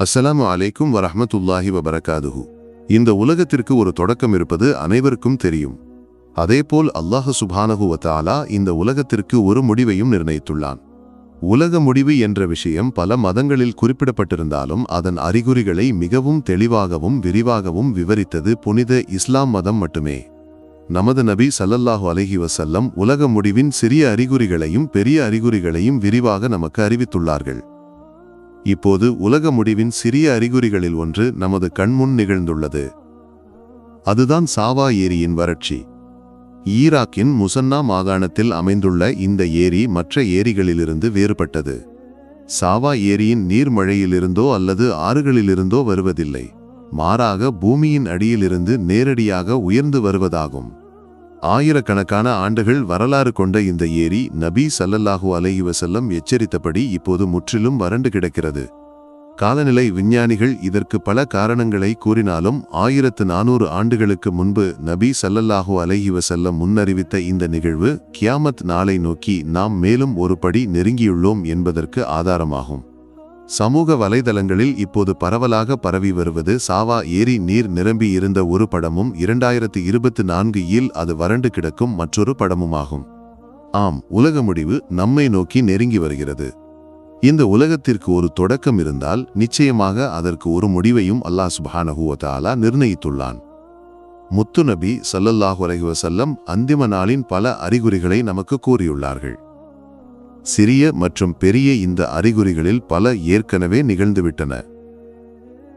அஸ்ஸலாமு அலைக்கும் வரஹ்மத்துல்லாஹி வபரகாதுஹு. இந்த உலகத்திற்கு ஒரு தொடக்கம் இருப்பது அனைவருக்கும் தெரியும். அதேபோல் அல்லாஹ் சுப்ஹானஹு வ இந்த உலகத்திற்கு ஒரு முடிவையும் நிர்ணயித்துள்ளான். உலக முடிவு என்ற விஷயம் பல மதங்களில் குறிப்பிடப்பட்டிருந்தாலும் அதன் அறிகுறிகளை மிகவும் தெளிவாகவும் விரிவாகவும் விவரித்தது புனித இஸ்லாம் மதம் மட்டுமே. நமது நபி சல்லல்லாஹு அலஹி வசல்லம் உலக முடிவின் சிறிய அறிகுறிகளையும் பெரிய அறிகுறிகளையும் விரிவாக நமக்கு அறிவித்துள்ளார்கள். இப்போது உலக முடிவின் சிறிய அறிகுறிகளில் ஒன்று நமது கண்முன் நிகழ்ந்துள்ளது. அதுதான் சாவா ஏரியின் வறட்சி. ஈராக்கின் முசன்னா மாகாணத்தில் அமைந்துள்ள இந்த ஏரி மற்ற ஏரிகளிலிருந்து வேறுபட்டது. சாவா ஏரியின் நீர்மழையிலிருந்தோ அல்லது ஆறுகளிலிருந்தோ வருவதில்லை. மாறாக பூமியின் அடியிலிருந்து நேரடியாக உயர்ந்து வருவதாகும். ஆயிரக்கணக்கான ஆண்டுகள் வரலாறு கொண்ட இந்த ஏரி நபி ஸல்லல்லாஹு அலைஹி வசல்லம் எச்சரித்தபடி இப்போது முற்றிலும் வறண்டு கிடக்கிறது. காலநிலை விஞ்ஞானிகள் இதற்கு பல காரணங்களை கூறினாலும் ஆயிரத்து நானூறு ஆண்டுகளுக்கு முன்பு நபி சல்லல்லாஹு அலைஹி வசல்லம் முன்னறிவித்த இந்த நிகழ்வு கியாமத் நாளை நோக்கி நாம் மேலும் ஒரு படி நெருங்கியுள்ளோம் என்பதற்கு ஆதாரமாகும். சமூக வலைதளங்களில் இப்போது பரவலாக பரவி வருவது சாவா ஏரி நீர் நிரம்பி இருந்த ஒரு படமும் இரண்டாயிரத்து இருபத்து நான்கு இல் அது வறண்டு கிடக்கும் மற்றொரு படமுமாகும். ஆம் உலக முடிவு நம்மை நோக்கி நெருங்கி வருகிறது. இந்த உலகத்திற்கு ஒரு தொடக்கம் இருந்தால் நிச்சயமாக அதற்கு ஒரு முடிவையும் அல்லாஹ் சுப்ஹானஹு நிர்ணயித்துள்ளான். முத்து நபி அலஹி வசல்லம் அந்திம நாளின் பல அறிகுறிகளை நமக்கு கூறியுள்ளார்கள். சிறிய மற்றும் பெரிய இந்த அறிகுறிகளில் பல ஏற்கனவே நிகழ்ந்துவிட்டன.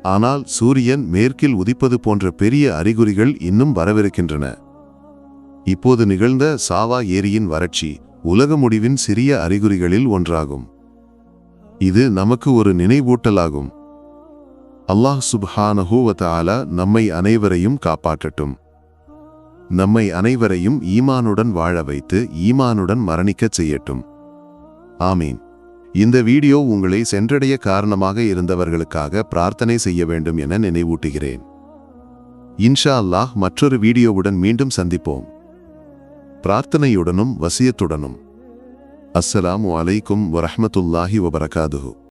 ஆனால் சூரியன் மேற்கில் உதிப்பது போன்ற பெரிய அறிகுறிகள் இன்னும் வரவிருக்கின்றன. இப்போது நிகழ்ந்த சாவா ஏரியின் வறட்சி உலக முடிவின் சிறிய அறிகுறிகளில் ஒன்றாகும். இது நமக்கு ஒரு நினைவூட்டலாகும். அல்லாஹ் சுப்ஹானஹு வ நம்மை அனைவரையும் காப்பாற்றட்டும். நம்மை அனைவரையும் ஈமானுடன் வாழ வைத்து ஈமானுடன் மரணிக்கச் செய்யட்டும். ஆமீன். இந்த வீடியோ உங்களை சென்றடைய காரணமாக இருந்தவர்களுக்காக பிரார்த்தனை செய்ய வேண்டும் என நினைவூட்டுகிறேன். இன்ஷா அல்லாஹ் மற்றொரு வீடியோவுடன் மீண்டும் சந்திப்போம். பிரார்த்தனையுடனும் வசியத்துடனும். அஸ்ஸலாமு அலைக்கும் வரஹ்மத்துல்லாஹி வபரகாதுஹு.